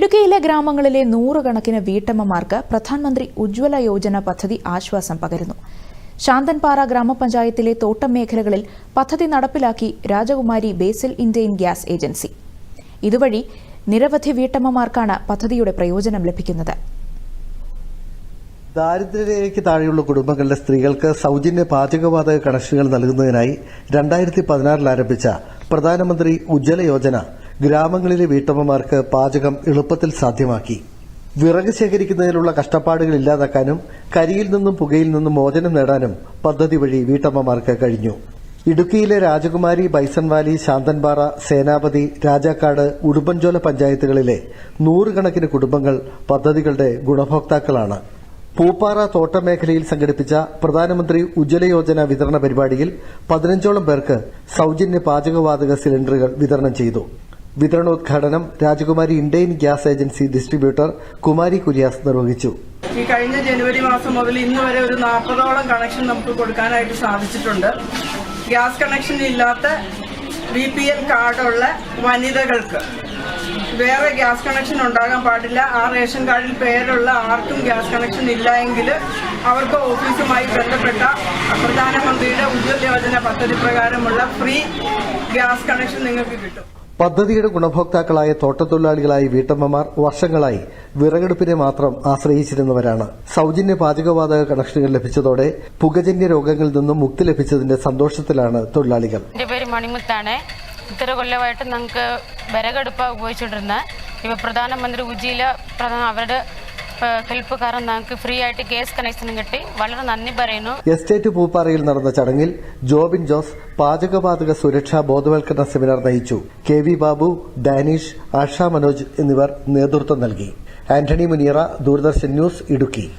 ഇടുക്കിയിലെ ഗ്രാമങ്ങളിലെ നൂറുകണക്കിന് വീട്ടമ്മമാർക്ക് പ്രധാനമന്ത്രി ഉജ്ജ്വല യോജന പദ്ധതി ആശ്വാസം പകരുന്നു. ശാന്തൻപാറ ഗ്രാമപഞ്ചായത്തിലെ തോട്ടം മേഖലകളിൽ പദ്ധതി നടപ്പിലാക്കി രാജകുമാരി ബേസിൽ ഇന്ത്യൻ ഗ്യാസ് ഏജൻസി. ഇതുവഴി നിരവധി വീട്ടമ്മമാർക്കാണ് പദ്ധതിയുടെ പ്രയോജനം ലഭിക്കുന്നത്. ദാരിദ്ര്യരേഖയ്ക്ക് താഴെയുള്ള കുടുംബങ്ങളിലെ സ്ത്രീകൾക്ക് സൗജന്യ പാചകവാതക കണക്ഷനുകൾ നൽകുന്നതിനായി രണ്ടായിരത്തി പതിനാറിൽ ആരംഭിച്ച പ്രധാനമന്ത്രി ഉജ്ജ്വല യോജന ഗ്രാമങ്ങളിലെ വീട്ടമ്മമാർക്ക് പാചകം എളുപ്പത്തിൽ സാധ്യമാക്കി. വിറക് ശേഖരിക്കുന്നതിലുള്ള കഷ്ടപ്പാടുകൾ ഇല്ലാതാക്കാനും കരിയിൽ നിന്നും പുകയിൽ നിന്നും മോചനം നേടാനും പദ്ധതി വഴി വീട്ടമ്മമാർക്ക് കഴിഞ്ഞു. ഇടുക്കിയിലെ രാജകുമാരി ബൈസൺവാലി ശാന്തൻപാറ സേനാപതി രാജാക്കാട് ഉടുമ്പൻചോല പഞ്ചായത്തുകളിലെ നൂറുകണക്കിന് കുടുംബങ്ങൾ പദ്ധതികളുടെ ഗുണഭോക്താക്കളാണ്. പൂപ്പാറ തോട്ടമേഖലയിൽ സംഘടിപ്പിച്ച പ്രധാനമന്ത്രി ഉജ്ജ്വല യോജന വിതരണ പരിപാടിയിൽ പതിനഞ്ചോളം പേർക്ക് സൌജന്യ പാചകവാതക സിലിണ്ടറുകൾ വിതരണം ചെയ്തു. വിതരണോദ്ഘാടനം Rajakumari Indian gas agency distributor Kumari Kuriyas നിർവഹിച്ചു. ഈ കഴിഞ്ഞ ജനുവരി മാസം മുതൽ ഇന്ന് വരെ ഒരു നാൽപ്പതോളം കണക്ഷൻ നമുക്ക് കൊടുക്കാനായിട്ട് സാധിച്ചിട്ടുണ്ട്. ഗ്യാസ് കണക്ഷൻ ഇല്ലാത്ത ബി പി എൽ കാർഡുള്ള വനിതകൾക്ക് വേറെ ഗ്യാസ് കണക്ഷൻ ഉണ്ടാകാൻ പാടില്ല. ആ റേഷൻ കാർഡിൽ പേരുള്ള ആർക്കും ഗ്യാസ് കണക്ഷൻ ഇല്ല എങ്കിൽ അവർക്ക് ഓഫീസുമായി ബന്ധപ്പെട്ട പ്രധാനമന്ത്രിയുടെ ഉജ്ജ്വല യോജന പദ്ധതി പ്രകാരമുള്ള ഫ്രീ ഗ്യാസ് കണക്ഷൻ നിങ്ങൾക്ക് കിട്ടും. പദ്ധതിയുടെ ഗുണഭോക്താക്കളായ തോട്ടത്തൊഴിലാളികളായ വീട്ടമ്മമാർ വർഷങ്ങളായി വിറകെടുപ്പിനെ മാത്രം ആശ്രയിച്ചിരുന്നവരാണ്. സൗജന്യ പാചകവാതക കണക്ഷനുകൾ ലഭിച്ചതോടെ പുകജന്യ രോഗങ്ങളിൽ നിന്നും മുക്തി ലഭിച്ചതിന്റെ സന്തോഷത്തിലാണ് തൊഴിലാളികൾ. എന്റെ പേര് മണിമുത്താണ്. ഇത്ര കൊല്ലമായിട്ട് നമുക്ക് വിറകെടുപ്പ് ഉപയോഗിച്ചുകൊണ്ടിരുന്നത്. ഇപ്പോൾ പ്രധാനമന്ത്രി ഉജീല പ്രധാന അവരുടെ ഹെൽപ്പ് കാരണം ഞങ്ങൾക്ക് ഫ്രീ ആയിട്ട് ഗ്യാസ് കണക്ഷൻ കിട്ടി. വളരെ നന്ദി പറയുന്നു. എസ്റ്റേറ്റ് പൂപ്പാറയിൽ നടന്ന ചടങ്ങിൽ ജോബിൻ ജോസ് പാചകവാതക സുരക്ഷാ ബോധവൽക്കരണ സെമിനാർ നയിച്ചു. കെ വി ബാബു ഡാനിഷ് ആഷ മനോജ് എന്നിവർ നേതൃത്വം നൽകി. ആന്റണി മുനിയറ ദൂരദർശൻ ന്യൂസ് ഇടുക്കി.